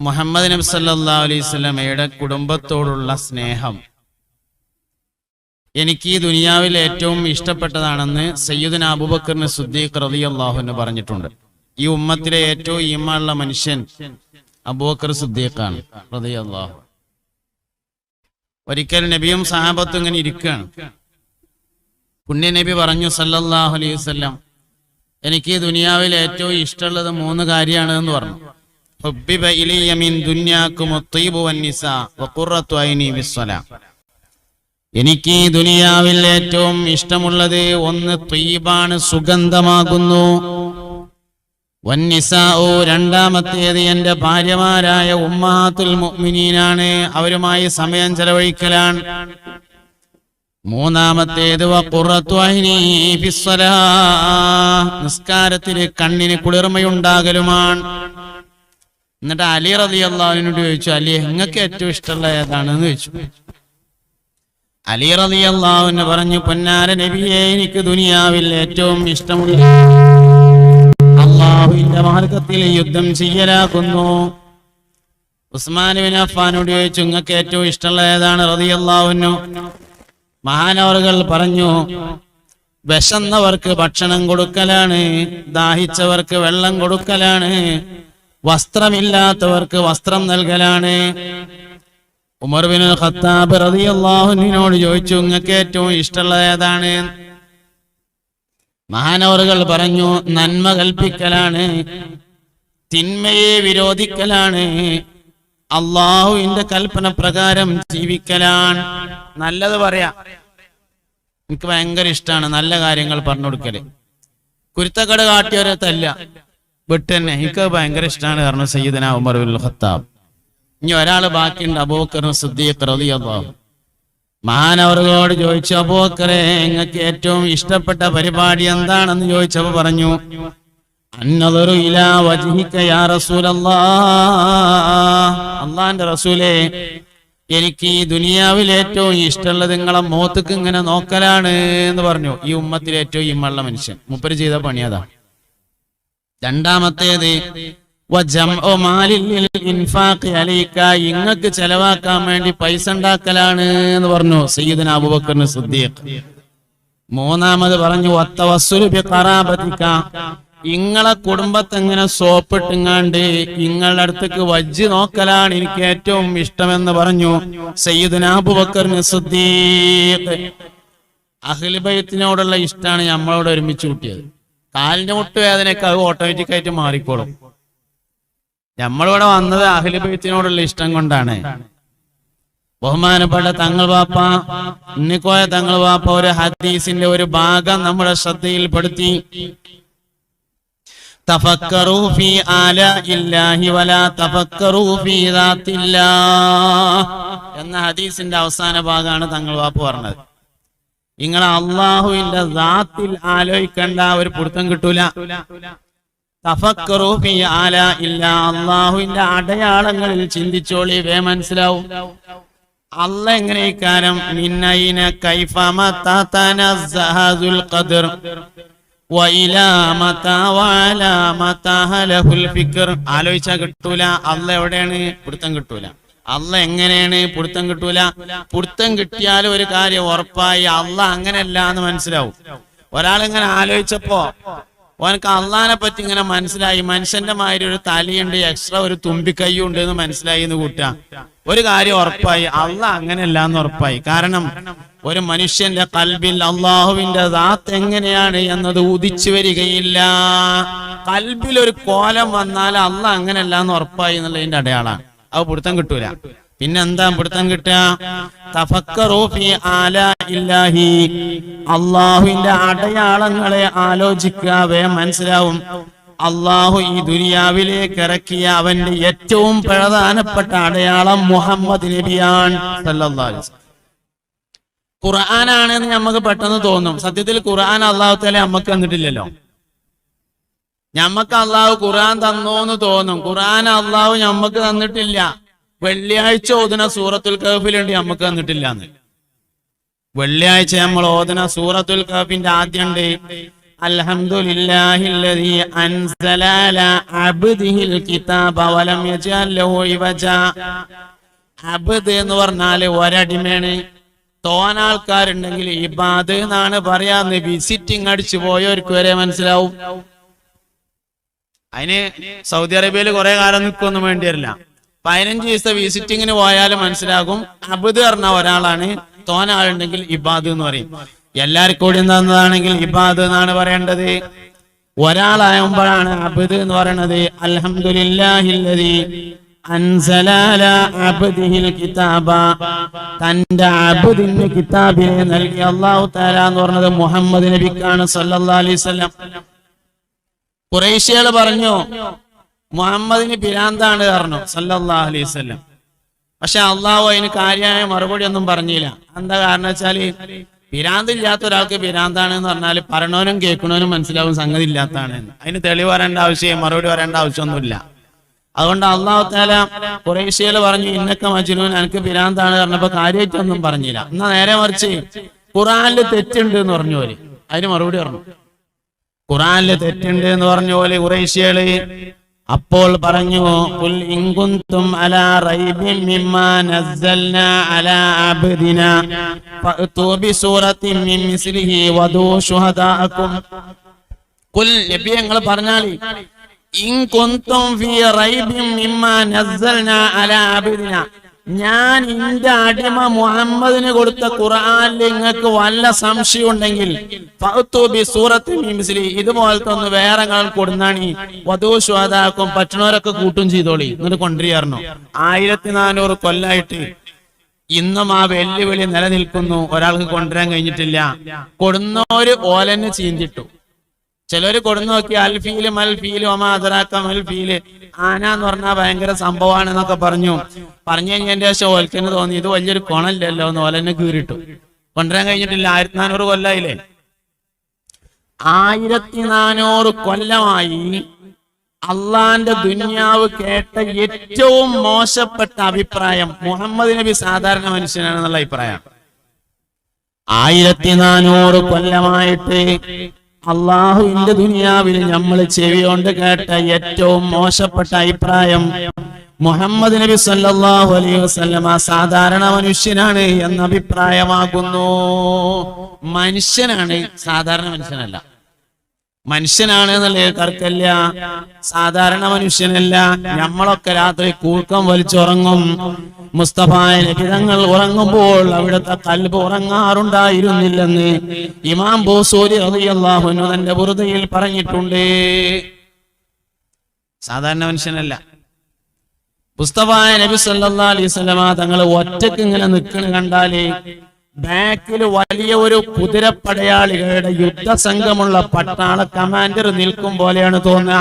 മുഹമ്മദ് നബി സല്ലാ അലൈഹി സ്വലമയുടെ കുടുംബത്തോടുള്ള സ്നേഹം. എനിക്ക് ഈ ദുനിയാവിൽ ഏറ്റവും ഇഷ്ടപ്പെട്ടതാണെന്ന് സയ്യിദുന അബുബക്കറിന് സുദ്ദീഖ് റബി അള്ളാഹുന് പറഞ്ഞിട്ടുണ്ട്. ഈ ഉമ്മത്തിലെ ഏറ്റവും ഈമാനുള്ള മനുഷ്യൻ അബൂബക്കർ സുദ്ദീഖാണ് റബി അള്ളാഹു ഒരിക്കൽ നബിയും സഹാബത്തും ഇങ്ങനെ ഇരിക്കുകയാണ്. പുണ്യ നബി പറഞ്ഞു സല്ലല്ലാഹു അലൈഹി വസല്ലം എനിക്ക് ഈ ദുനിയാവിൽ ഏറ്റവും ഇഷ്ടമുള്ളത് മൂന്ന് കാര്യമാണ് എന്ന് പറഞ്ഞു. എനിക്ക് ദുനിയാവിൽ ഏറ്റവും ഇഷ്ടമുള്ളത് ഒന്ന് ത്വീബാണ് സുഗന്ധമാകുന്നു. വന്നിസാഉ രണ്ടാമത്തേത് എന്റെ ഭാര്യമാരായ ഉമ്മാത്തുൽ മുഅ്മിനീനാണ് അവരുമായി സമയം ചെലവഴിക്കലാണ്. മൂന്നാമത്തേത്. നിസ്കാരത്തിൽ കണ്ണിന് കുളിർമയുണ്ടാകലുമാണ്. എന്നിട്ട് അലി റതി അള്ളാഹുവിനോട് ചോദിച്ചു അലി നിങ്ങൾക്ക് ഏറ്റവും ഇഷ്ടമുള്ള ഏതാണെന്ന് ചോദിച്ചു. അലി റതി അള്ളാഹുവിന് പറഞ്ഞു പൊന്നാര നബിയെ എനിക്ക് ദുനിയാവിൽ ഏറ്റവും ഇഷ്ടമുള്ള അള്ളാഹുവിന്റെ മാർഗത്തിൽ യുദ്ധം ചെയ്യലാക്കുന്നു. ബിൻ അഫാനോട് ചോദിച്ചു നിങ്ങൾക്ക് ഏറ്റവും ഇഷ്ടമുള്ള ഏതാണ്? റതി അള്ളാഹുവിനു മഹാനവറുകൾ പറഞ്ഞു വിശന്നവർക്ക് ഭക്ഷണം കൊടുക്കലാണ് ദാഹിച്ചവർക്ക് വെള്ളം കൊടുക്കലാണ് വസ്ത്രമില്ലാത്തവർക്ക് വസ്ത്രം നൽകലാണ്. ഉമർ ബിൻ ഖത്താബ് അള്ളാഹുനോട് ചോദിച്ചു നിങ്ങൾക്ക് ഏറ്റവും ഇഷ്ടമുള്ളത് ഏതാണ്? മഹാനവറുകൾ പറഞ്ഞു നന്മ കൽപ്പിക്കലാണ് തിന്മയെ വിരോധിക്കലാണ് അള്ളാഹുവിന്റെ കൽപ്പന പ്രകാരം ജീവിക്കലാണ്. നല്ലത് പറയാ. എനിക്ക് ഭയങ്കര ഇഷ്ടമാണ് നല്ല കാര്യങ്ങൾ പറഞ്ഞു കൊടുക്കൽ. കുരുത്തക്കട കാട്ടിയവരെ തല്ല വിട്ട് തന്നെ എനിക്ക് ഭയങ്കര ഇഷ്ടമാണ് കാരണം സയ്യിദന ഉമർ ഉൽ ഖത്താബ്. ഇനി ഒരാൾ ബാക്കിയുണ്ട് അബൂക്കർ സിദ്ദീഖ് റളിയല്ലാഹു മഹാനവറുകളോട് ചോദിച്ചു അബൂക്കറെ നിങ്ങൾക്ക് ഏറ്റവും ഇഷ്ടപ്പെട്ട പരിപാടി എന്താണെന്ന് ചോദിച്ചപ്പോ പറഞ്ഞു അള്ളാന്റെ റസൂലേ എനിക്ക് ഈ ദുനിയാവിൽ ഏറ്റവും ഇഷ്ടമുള്ളത് നിങ്ങളെ മോത്തക്ക് ഇങ്ങനെ നോക്കലാണ് എന്ന് പറഞ്ഞു. ഈ ഉമ്മത്തിൽ ഏറ്റവും ഇമ്മുള്ള മനുഷ്യൻ. മുപ്പര് ചെയ്ത പണി അതാ. രണ്ടാമത്തേത് ഇങ്ങക്ക് ചെലവാക്കാൻ വേണ്ടി പൈസ ഉണ്ടാക്കലാണ് എന്ന് പറഞ്ഞു സയ്യിദന അബൂബക്കർ സിദ്ദീഖ്. മൂന്നാമത് പറഞ്ഞു ഇങ്ങളെ കുടുംബത്തെ എങ്ങനെ സോപ്പിട്ടിങ്ങാണ്ട് ഇങ്ങളുടെ അടുത്തേക്ക് വജ്ജ് നോക്കലാണ് എനിക്ക് ഏറ്റവും ഇഷ്ടമെന്ന് പറഞ്ഞു സയ്യിദന അബൂബക്കർ സിദ്ദീഖ്. അഖിൽബയത്തിനോടുള്ള ഇഷ്ടമാണ് നമ്മളോട് ഒരുമിച്ച് കൂട്ടിയത്. കാലിന്റെ മുട്ട് വേദനയൊക്കെ അത് ഓട്ടോമാറ്റിക് ആയിട്ട് മാറിക്കോളും. നമ്മളിവിടെ വന്നത് അഖിൽബയത്തിനോടുള്ള ഇഷ്ടം കൊണ്ടാണ്. ബഹുമാനപ്പെട്ട തങ്ങൾ വാപ്പ ഇന്നിക്കോയ തങ്ങൾ വാപ്പ ഒരു ഹദീസിന്റെ ഒരു ഭാഗം നമ്മുടെ ശ്രദ്ധയിൽപ്പെടുത്തി. തഫക്കറൂ ഫീ ആലാഇല്ലാഹി വലാ തഫക്കറൂ ഫീ എന്ന ഹദീസിന്റെ അവസാന ഭാഗമാണ് തങ്ങൾ വാപ്പ് പറഞ്ഞത്. നിങ്ങൾ അള്ളാഹുവിന്റെ ദാത്തിൽ ആലോചിക്കേണ്ട ഒരു പിടുത്തം കിട്ടൂല. അള്ളാഹുവിന്റെ അടയാളങ്ങളിൽ ചിന്തിച്ചോളി വേ മനസ്സിലാവും. അല്ല എങ്ങനെ ഇക്കാരം ഖദർ ആലോചിച്ചാ കിട്ടൂല അല്ല എവിടെയാണ്? പിടുത്തം കിട്ടൂല. അല്ല എങ്ങനെയാണ് പിടുത്തം കിട്ടൂല? പിടുത്തം കിട്ടിയാലും ഒരു കാര്യം ഉറപ്പായി അല്ല അങ്ങനെയല്ല എന്ന് മനസ്സിലാവും. ഒരാളിങ്ങനെ ആലോചിച്ചപ്പോ ഓനക്ക് അള്ളഹാനെ പറ്റി ഇങ്ങനെ മനസ്സിലായി. മനുഷ്യന്റെ മാതിരി ഒരു തലയുണ്ട് എക്സ്ട്രാ ഒരു തുമ്പിക്കൈയും ഉണ്ട് എന്ന് മനസ്സിലായി എന്ന് കൂട്ടുക. ഒരു കാര്യം ഉറപ്പായി അള്ള അങ്ങനെയല്ല എന്ന് ഉറപ്പായി. കാരണം ഒരു മനുഷ്യന്റെ കൽബിൽ അള്ളാഹുവിന്റെ ദാത്ത് എങ്ങനെയാണ് എന്നത് ഉദിച്ചു വരികയില്ല. കൽബിൽ ഒരു കോലം വന്നാൽ അള്ള അങ്ങനെയല്ല എന്ന് ഉറപ്പായി എന്നുള്ളതിന്റെ അടയാളാണ്. അത് പിടുത്തം കിട്ടൂല. പിന്നെന്താ പിടുത്തം കിട്ടുക? അള്ളാഹുവിന്റെ അടയാളങ്ങളെ ആലോചിക്കുക വേ മനസ്സിലാവും. അള്ളാഹു ഈ ദുനിയാവിലേക്ക് ഇറക്കിയ അവന്റെ ഏറ്റവും പ്രധാനപ്പെട്ട അടയാളം മുഹമ്മദ് നബിയാൻ. ഖുർആനാണെന്ന് നമുക്ക് പെട്ടെന്ന് തോന്നും. സത്യത്തിൽ ഖുർആൻ അള്ളാഹു തല നമുക്ക് തന്നിട്ടില്ലല്ലോ. ഞമ്മക്ക് അള്ളാഹു ഖുർആൻ തന്നോന്ന് തോന്നും. ഖുറാൻ അള്ളാഹു ഞമ്മക്ക് തന്നിട്ടില്ല. വെള്ളിയാഴ്ച ഓതുന സൂറത്തുൽ കഹഫിലുണ്ട് ഞമ്മക്ക് തന്നിട്ടില്ല എന്ന് വെള്ളിയാഴ്ച നമ്മൾ ഓതുന സൂറത്തുൽ കഹഫിന്റെ ആദ്യണ്ട്. അൽഹംദുലില്ലാഹില്ലദീ അൻസല അലാ അബ്ദിഹിൽ കിതാബ വലം എന്ന് തോനാൾക്കാരുണ്ടെങ്കിൽ ഇബാദ് എന്നാണ് പറയാന്ന് വിസിറ്റിംഗ് അടിച്ചു പോയവർക്ക് വരെ മനസ്സിലാവും. അതിന് സൗദി അറേബ്യയിൽ കുറെ കാലം നിൽക്കൊന്നും വേണ്ടി വരില്ല പതിനഞ്ച് ദിവസത്തെ വിസിറ്റിങ്ങിന് പോയാൽ മനസ്സിലാകും അബുദ് പറഞ്ഞ ഒരാളാണ്. തോന ആളുണ്ടെങ്കിൽ ഇബാദ് എന്ന് പറയും. എല്ലാവർക്കും കൂടി ഇബാദ് എന്നാണ് പറയേണ്ടത്. ഒരാളായുമ്പോഴാണ് അബുദ് എന്ന് പറയണത്. അൽഹംദുലില്ലാഹില്ലദീ അൻസല അലാ അബ്ദിഹിൽ കിതാബ. തന്റെ അബുദിന് കിതാബിനെ നൽകി അള്ളാഹു താല എന്ന് പറഞ്ഞത് മുഹമ്മദ് നബിക്കാണ് സല്ലാ അലൈഹി വസല്ലം കുറേശ്യകൾ പറഞ്ഞു മുഹമ്മദിന് പിരാന്താണ് പറഞ്ഞു സല്ലല്ലാഹു അലൈഹി വസല്ലം. പക്ഷെ അള്ളാഹു അതിന് കാര്യമായ മറുപടി ഒന്നും പറഞ്ഞില്ല. എന്താ കാരണം വെച്ചാൽ പിരാന്തില്ലാത്ത ഒരാൾക്ക് പിരാന്താണ് എന്ന് പറഞ്ഞാൽ പറയണവനും കേൾക്കണവനും മനസ്സിലാവും സംഗതി ഇല്ലാത്തതാണ്. അതിന് തെളിവ് വരേണ്ട ആവശ്യം മറുപടി വരേണ്ട ആവശ്യമൊന്നുമില്ല. അതുകൊണ്ട് അള്ളാഹു താല കുറേശ്യകൾ പറഞ്ഞു ഇന്നൊക്കെ മജിനു എനിക്ക് പിരാന്താണ് പറഞ്ഞപ്പോ കാര്യമായിട്ടൊന്നും പറഞ്ഞില്ല. എന്നാ നേരെ മറിച്ച് ഖുറാനിൽ തെറ്റുണ്ട് എന്ന് പറഞ്ഞു അവർ അതിന് മറുപടി പറഞ്ഞു. ഖുറാനിൽ തെറ്റുണ്ട് എന്ന് പറഞ്ഞ പോലെ കുറേശ്യകൾ അപ്പോൾ പറഞ്ഞു കുൽ ഇൻ കുന്തും അലാ റൈബിൻ മിമ്മാ നസ്സൽനാ അലാ അബ്ദിനാ ഫഅ്തു ബിസൂറത്തിൻ മിൻ മിസ്ലിഹി വദൂ ശുഹദാഅകും കുൽ നബി ഞങ്ങൾ പറഞ്ഞാൽ ഇൻ കുന്തും ഫീ റൈബിൻ മിമ്മാ നസ്സൽനാ അലാ അബ്ദിനാ. ഞാൻ എന്റെ അടിമ മുഹമ്മദിന് കൊടുത്ത ഖുർആനിൽ നിങ്ങൾക്ക് വല്ല സംശയം ഉണ്ടെങ്കിൽ ഇതുപോലത്തെ ഒന്ന് വേറെ കൊടുന്നാണി. വധു ശ്വാതാക്കും പറ്റണവരൊക്കെ കൂട്ടും ചെയ്തോളി. എന്നിട്ട് കൊണ്ടുവരികയായിരുന്നു. ആയിരത്തി നാനൂറ് കൊല്ലായിട്ട് ഇന്നും ആ വെല്ലുവിളി നിലനിൽക്കുന്നു. ഒരാൾക്ക് കൊണ്ടുവരാൻ കഴിഞ്ഞിട്ടില്ല. കൊടുന്നോര് ഓലന്നെ ചീന്തിട്ടു. ചിലര് കൊടുന്നു നോക്കി അൽഫീൽ മൽഫീൽ ഒമാതറാക്ക മൽഫീൽ ആന എന്ന് പറഞ്ഞാൽ ഭയങ്കര സംഭവമാണ് എന്നൊക്കെ പറഞ്ഞു. പറഞ്ഞു കഴിഞ്ഞതിന്റെ ശേഷം ഓൽക്കന് തോന്നി ഇത് വലിയൊരു കൊണല്ലല്ലോ എന്ന് ഓലന്നെ കീറിട്ടു. കൊണ്ടുവരാൻ കഴിഞ്ഞിട്ടില്ല ആയിരത്തി നാനൂറ് കൊല്ലായില്ലേ? ആയിരത്തി നാനൂറ് കൊല്ലമായി അള്ളാന്റെ ദുന്യാവ് കേട്ട ഏറ്റവും മോശപ്പെട്ട അഭിപ്രായം മുഹമ്മദ് നബി സാധാരണ മനുഷ്യനാണെന്നുള്ള അഭിപ്രായം. ആയിരത്തി നാനൂറ് കൊല്ലമായിട്ട് അള്ളാഹുവിന്റെ ദുനിയാവിൽ നമ്മൾ ചെവി കൊണ്ട് കേട്ട ഏറ്റവും മോശപ്പെട്ട അഭിപ്രായം മുഹമ്മദ് നബി സല്ലാഹു അലൈഹി വസല്ലമ സാധാരണ മനുഷ്യനാണ് എന്ന അഭിപ്രായമാകുന്നു മനുഷ്യനാണ് സാധാരണ മനുഷ്യനല്ല. മനുഷ്യനാണ് എന്നുള്ള സാധാരണ മനുഷ്യനല്ല. നമ്മളൊക്കെ രാത്രി കൂർക്കം വലിച്ചുറങ്ങും. മുസ്തഫായ ലഭിതങ്ങൾ ഉറങ്ങുമ്പോൾ അവിടുത്തെ കൽബ് ഉറങ്ങാറുണ്ടായിരുന്നില്ലെന്ന് ഇമാം ബോസൂരി റളിയല്ലാഹുവിനു തന്റെ ബുറുദയിൽ പറഞ്ഞിട്ടുണ്ട്. സാധാരണ മനുഷ്യനല്ല. മുസ്തഫായ നബി സല്ലാ അലൈഹി തങ്ങൾ ഒറ്റയ്ക്ക് ഇങ്ങനെ നിൽക്കണ കണ്ടാൽ ബാക്കിൽ വലിയ ഒരു കുതിരപ്പടയാളികളുടെ യുദ്ധസംഘമുള്ള പട്ടാള കമാൻഡർ നിൽക്കും പോലെയാണ് തോന്നുക.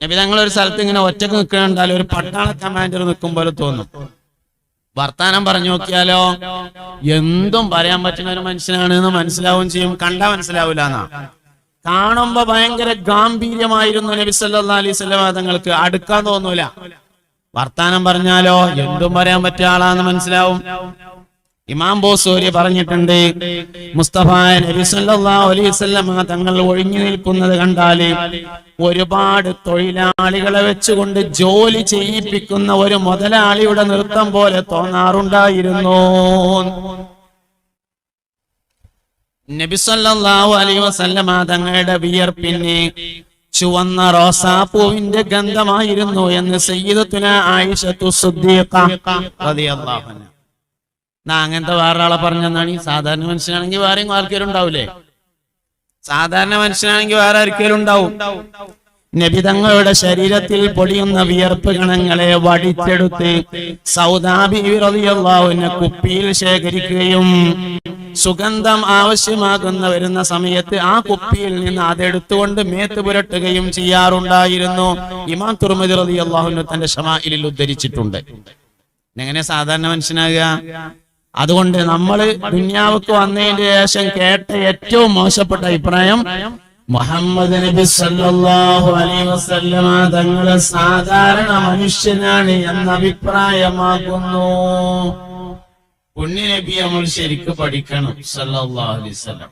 നബി തങ്ങൾ ഒരു സ്ഥലത്ത് ഇങ്ങനെ ഒറ്റയ്ക്ക് നിൽക്കണുണ്ടാലും ഒരു പട്ടാള കമാൻഡർ നിൽക്കും പോലെ തോന്നും. വർത്താനം പറഞ്ഞു നോക്കിയാലോ? എന്തും പറയാൻ പറ്റുന്ന ഒരു മനുഷ്യനാണ് എന്ന് മനസ്സിലാവുകയും ചെയ്യും. കണ്ടാ മനസ്സിലാവൂല എന്നാ കാണുമ്പോ ഭയങ്കര ഗാംഭീര്യമായിരുന്നു നബി സല്ലല്ലാഹു അലൈഹി തങ്ങൾക്ക്. അടുക്കാൻ തോന്നൂല. വർത്താനം പറഞ്ഞാലോ? എന്തും പറയാൻ പറ്റിയ ആളാന്ന് മനസ്സിലാവും. ഇമാം ബോസൂരി പറഞ്ഞിട്ടുണ്ട് മുസ്തഫ നബി സല്ലല്ലാഹു അലൈഹി തങ്ങൾ ഒഴിഞ്ഞു നിൽക്കുന്നത് കണ്ടാൽ ഒരുപാട് തൊഴിലാളികളെ വെച്ചുകൊണ്ട് ജോലി ചെയ്യിപ്പിക്കുന്ന ഒരു മുതലാളിയുടെ നൃത്തം പോലെ തോന്നാറുണ്ടായിരുന്നു. നബി സല്ലല്ലാഹു അലൈഹി തങ്ങളുടെ വിയർപ്പിന് ചുവന്ന റോസാപ്പൂവിന്റെ ഗന്ധമായിരുന്നു എന്ന് സയ്യിദത്തുന ആയിഷത്തു സുദ്ദീഖ റളിയല്ലാഹു അൻഹ. നാ അങ്ങനത്തെ വേറെ ആളെ പറഞ്ഞെന്നാണ്. ഈ സാധാരണ മനുഷ്യനാണെങ്കിൽ വേറെയും ആർക്കേലും ഉണ്ടാവൂലേ സാധാരണ മനുഷ്യനാണെങ്കിൽ വേറെ ആർക്കേലും ഉണ്ടാവും. നബിതങ്ങളുടെ ശരീരത്തിൽ പൊടിയുന്ന വിയർപ്പ് ഗണങ്ങളെ വടിച്ചെടുത്ത് സൗദാബി വിറവിയുള്ളവനെ കുപ്പിയിൽ ശേഖരിക്കുകയും സുഗന്ധം ആവശ്യമാകുന്ന വരുന്ന സമയത്ത് ആ കുപ്പിയിൽ നിന്ന് അതെടുത്തുകൊണ്ട് മേത്ത് പുരട്ടുകയും ചെയ്യാറുണ്ടായിരുന്നു. ഇമാം തുർമതി അള്ളാഹുവിനെ തന്റെ ഉദ്ധരിച്ചിട്ടുണ്ട്. എങ്ങനെ സാധാരണ മനുഷ്യനാകുക? അതുകൊണ്ട് നമ്മൾ ദുന്യാവക്ക് വന്നതിന് ശേഷം കേട്ട ഏറ്റവും മോശപ്പെട്ട അഭിപ്രായം മുഹമ്മദ് നബി സല്ലല്ലാഹു അലൈഹി വസല്ലമ തങ്ങളെ സാധാരണ മനുഷ്യനാണ് എന്ന അഭിപ്രായമാകുന്നു. പുണ്യ നബി നമ്മൾ ശരിക്കും പഠിക്കണം സല്ലല്ലാഹു അലൈഹി വസല്ലം.